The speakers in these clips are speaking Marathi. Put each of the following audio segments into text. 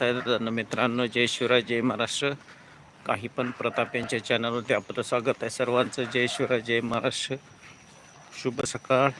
पाहत आहेत मित्रांनो जय शिवराय जय महाराष्ट्र. काही पण प्रताप यांच्या चॅनलवरती आपलं स्वागत आहे. सर्वांचं जय शिवराय जय महाराष्ट्र. शुभ सकाळ.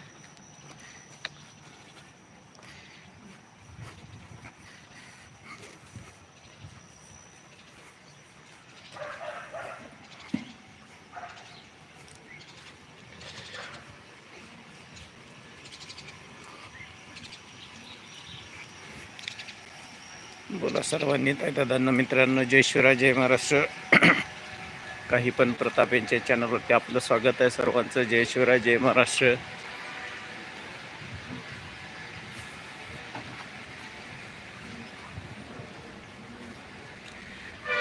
बोला सर्वांनी. ताई दादांना मित्रांनो जय शिवराय जय महाराष्ट्र. काही पण प्रताप यांच्या चॅनलवरती आपलं स्वागत आहे सर्वांचं. जय शिवराय जय महाराष्ट्र.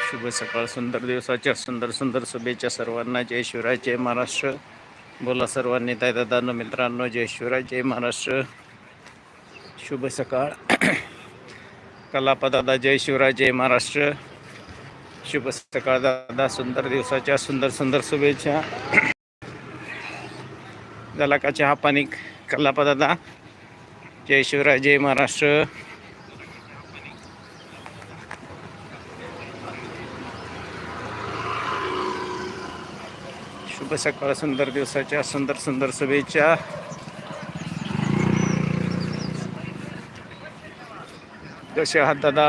शुभ सकाळ सुंदर दिवसाच्या सुंदर सुंदर शुभेच्छा सर्वांना. जय शिवराय जय महाराष्ट्र. बोला सर्वांनी ताई दादांनो मित्रांनो जय शिवराय जय महाराष्ट्र. शुभ सकाळ. कलापदादा जय शिवराय जय महाराष्ट्र. शुभ सकाळ दादा सुंदर दिवसाच्या सुंदर सुंदर शुभेच्छा. झाला का चहा पाणी कलापा दादा जय शिवराय जय महाराष्ट्र. शुभ सकाळ सुंदर दिवसाच्या सुंदर सुंदर शुभेच्छा. कसे आहात दादा?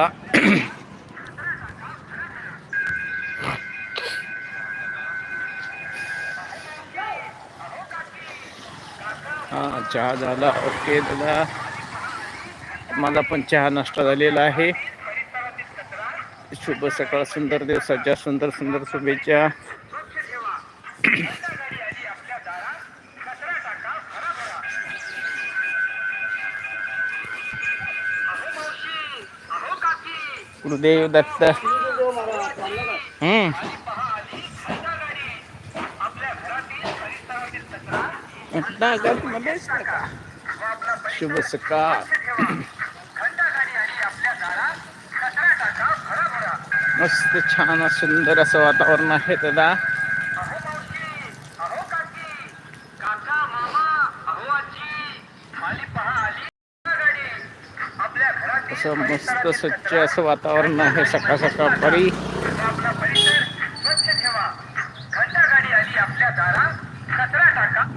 हा चहा झाला. ओके दादा. माझा पण चहा नाश्ता झालेला आहे. शुभ सकाळ सुंदर दिवसाच्या सुंदर सुंदर शुभेच्छा. गुरुदेव दत्त. हम्म. मध्येच का? शुभ सकाळ. मस्त छान सुंदर असं वातावरण आहे दादा असं मस्त स्वच्छ असं वातावरण आहे. सकाळ सकाळ परी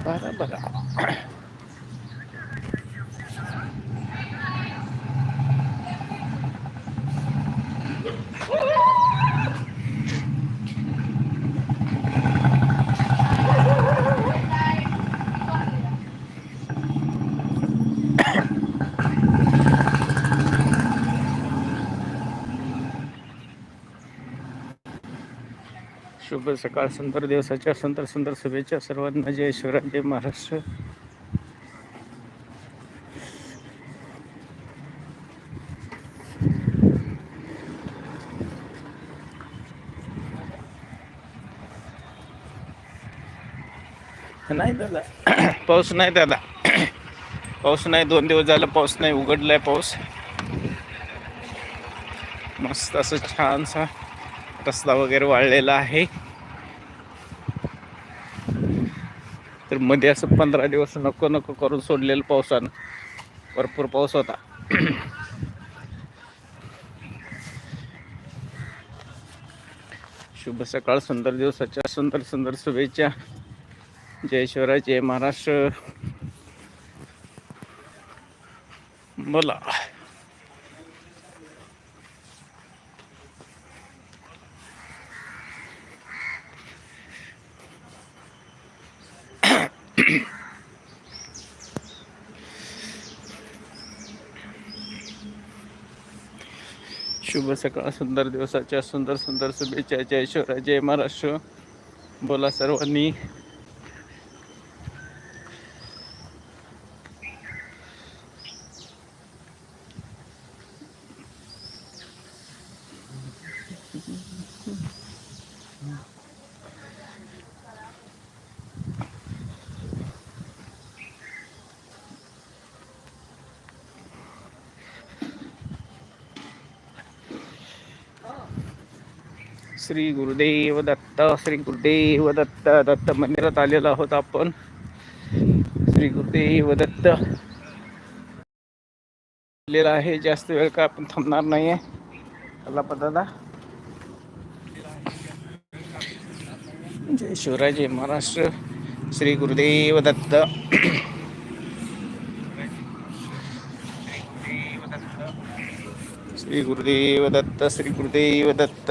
बरं बरं. शुभ सकाळ सुंदर दिवसाच्या सुंदर सुंदर शुभेच्छा सर्वांना. जय शिवराय जय महाराष्ट्र. नाही दादा पाऊस नाही दादा. पाऊस नाही दोन दिवस झालं पाऊस नाही उघडलाय पाऊस. मस्त असं छानसा रस्ता वगैरे वाळलेला आहे. तर मध्ये असं पंधरा दिवस नको नको करून सोडलेलं पावसानं. भरपूर पाऊस होता. शुभ सकाळ सुंदर दिवसाच्या सुंदर सुंदर शुभेच्छा. जय शिवराय जय महाराष्ट्र. बोला. शुभ सकाळ सुंदर दिवसाच्या सुंदर सुंदर शुभेच्छा. जय शिवराय जय महाराष्ट्र. बोला सर्वांनी. श्री गुरुदेव दत्त श्री गुरुदेव दत्त दत्त मंदिरात आलेलो आहोत आपण. श्री गुरुदेव दत्त आलेला आहे जास्त वेळ काय आपण थांबणार नाही आहे कल्लाप्पा दादा. जय शिवराय जय महाराष्ट्र. श्री गुरुदेव दत्त. श्री गुरुदेव दत्त श्री गुरुदेव दत्त.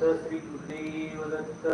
श्रीगुरुदेवदत्त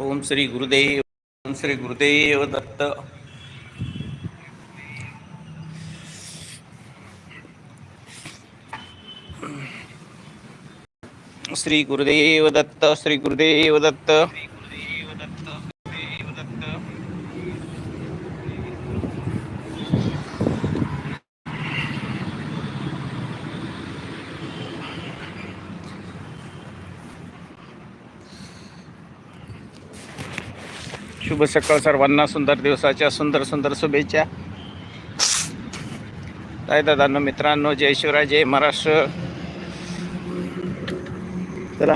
ओम श्री गुरुदेव ओम श्री गुरुदेव दत्त। श्री गुरुदेव दत्त श्री गुरुदेव दत्त। शुभ सकाळ सर्वांना सुंदर दिवसाच्या सुंदर सुंदर शुभेच्छा. ताई दादांनो मित्रांनो जय शिवराय जय महाराष्ट्र. चला.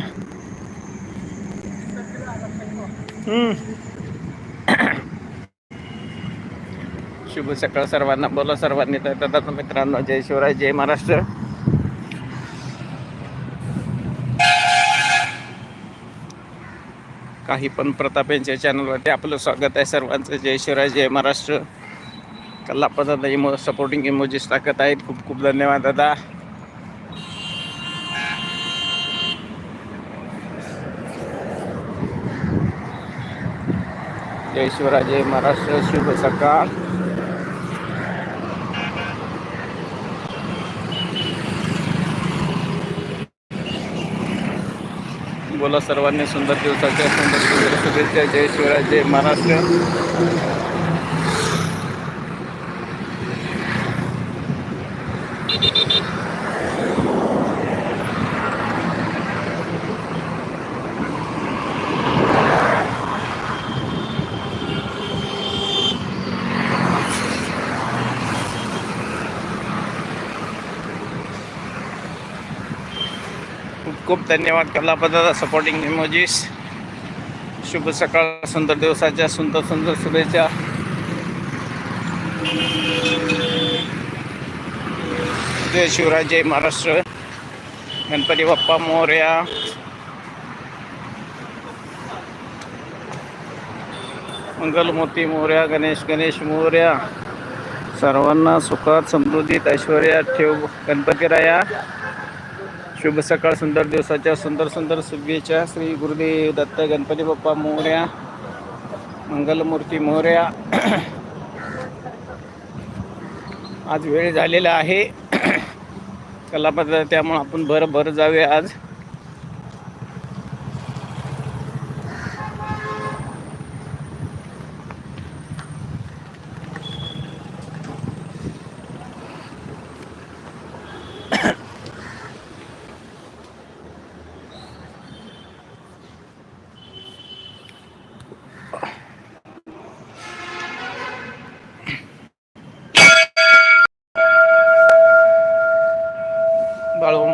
शुभ सकाळ सर्वांना बोला सर्वांनी ताई दादांनो मित्रांनो जय शिवराय जय महाराष्ट्र. काही पण प्रताप यांच्या चॅनलवरती आपलं स्वागत आहे सर्वांचं. जय शिवराय जय महाराष्ट्र. कल्लाप्पा दादा इमो सपोर्टिंग इमोजीस टाकत आहेत. खूप खूप धन्यवाद दादा. जय शिवराय जय महाराष्ट्र. शुभ सकाळ. बोला सर्वांनी सुंदर दिवसाच्या सुंदर शुभेच्छा. जय शिवराय जय महाराष्ट्र. खूप धन्यवाद कलापदाचा सपोर्टिंग इमोजीस शुभ सकाळ सुंदर दिवसाच्या सुंदर सुंदर शुभेच्छा. जय शिवराज जय महाराष्ट्र. गणपती बाप्पा मोर्या. मंगलमूर्ती मोर्या गणेश गणेश मोर्या. सर्वांना सुखात समृद्धीत ऐश्वर्यात ठेव गणपती राया शुभ सकाळ सुंदर दिवसाच्या सुंदर सुंदर शुभेच्छा. श्री गुरुदेव दत्त गणपती बाप्पा मोर्या मंगलमूर्ती मोर्या. आज वेळ झालेला आहे. कलापत्र त्यामुळे आपण भर भर जाऊया आज.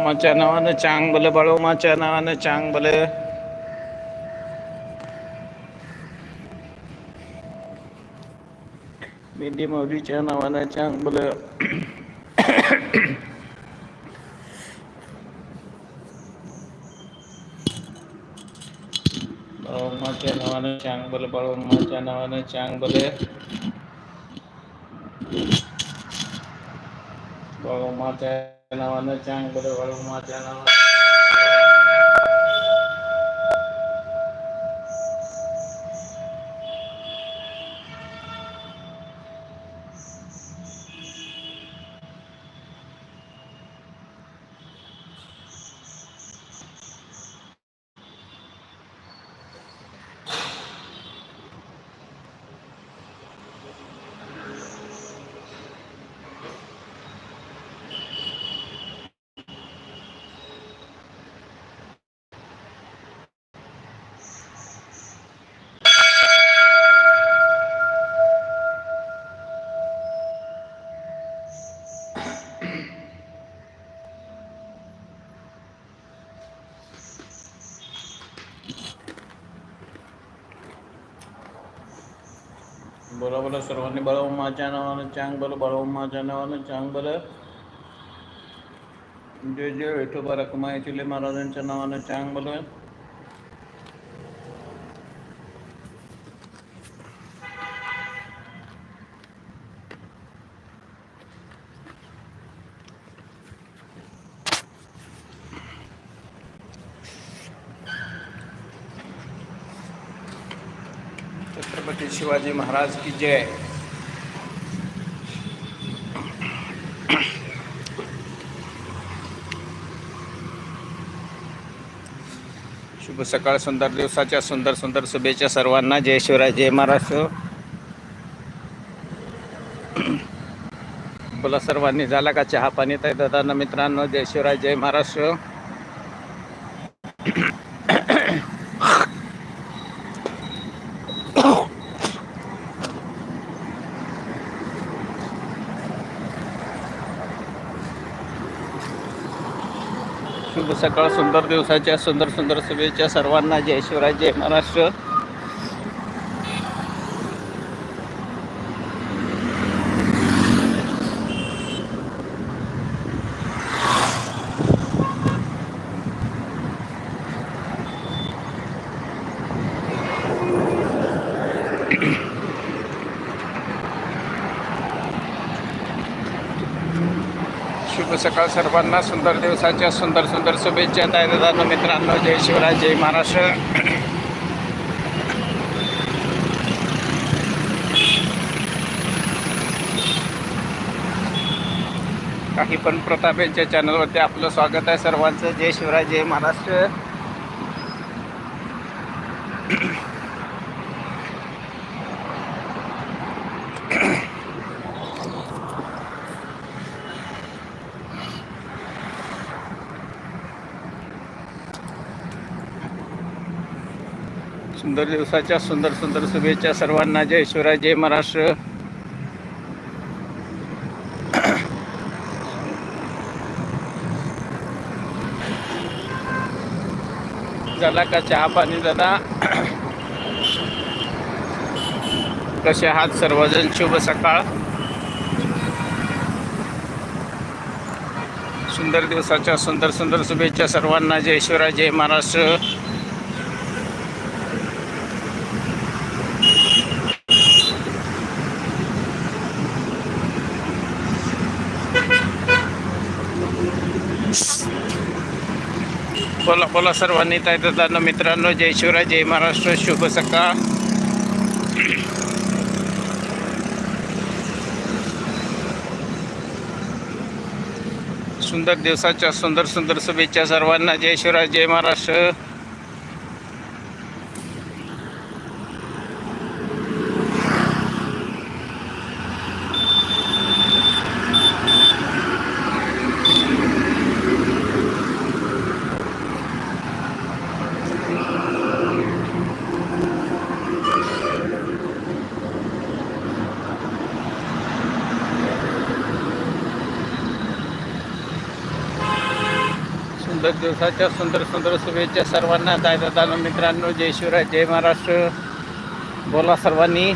बाळोमाच्या नावानं चांग बल बाळोमाच्या नावानं चांग बल मेंढी माऊलीच्या नावानं चांग बल बाळोमाच्या नावानं चांग बल बाळोमाच्या नावानं चांग बल बाळोमाच्या જણાવવાના ચાંગ બધો વળગમાં જણાવવાના. बोला बोला सर्वांनी बाळोमाच्या नावानं चांग बल बाळोमाच्या नावानं चांग बल जय जय विठोबा रखमाई चिले महाराजांच्या नावानं चांग बल छत्रपती शिवाजी महाराज की जय. शुभ सकाळ सुंदर दिवसाच्या सुंदर सुंदर शुभेच्छा सर्वांना. जय शिवराय जय महाराष्ट्र. बोला सर्वांनी झाला का चहा पाणी? तर दादा मित्रांनो जय शिवराय जय महाराष्ट्र. शुभ सकाळ सुंदर दिवसाच्या सुंदर सुंदर शुभेच्छा सर्वांना. जय शिवराय जय महाराष्ट्र. सकाळ सर्वांना सुंदर दिवसाच्या सुंदर सुंदर शुभेच्छा दादा मित्रांनो. जय शिवराय जय महाराष्ट्र. काही पण प्रताप यांच्या चॅनलवरती आपलं स्वागत आहे सर्वांचं. जय शिवराय जय महाराष्ट्र. सुंदर दिवसाच्या सुंदर सुंदर शुभेच्छा सर्वांना. जय शिवराय जय महाराष्ट्र. झाला का चहा पाणी दादा कसे आहात सर्वजण? शुभ सकाळ. सुंदर दिवसाच्या सुंदर सुंदर शुभेच्छा सर्वांना. जय शिवराय जय महाराष्ट्र. बोला बोला सर्वांनी ताई दादा मित्रांनो जय शिवराय जय महाराष्ट्र शुभ सकाळ. सुंदर दिवसाच्या सुंदर सुंदर शुभेच्छा सर्वांना. जय शिवराय जय महाराष्ट्र. सुंदर दिवसाच्या सुंदर सुंदर शुभेच्छा सर्वांना. दादा मित्रांनो जय शिवराय जय महाराष्ट्र. बोला सर्वांनी.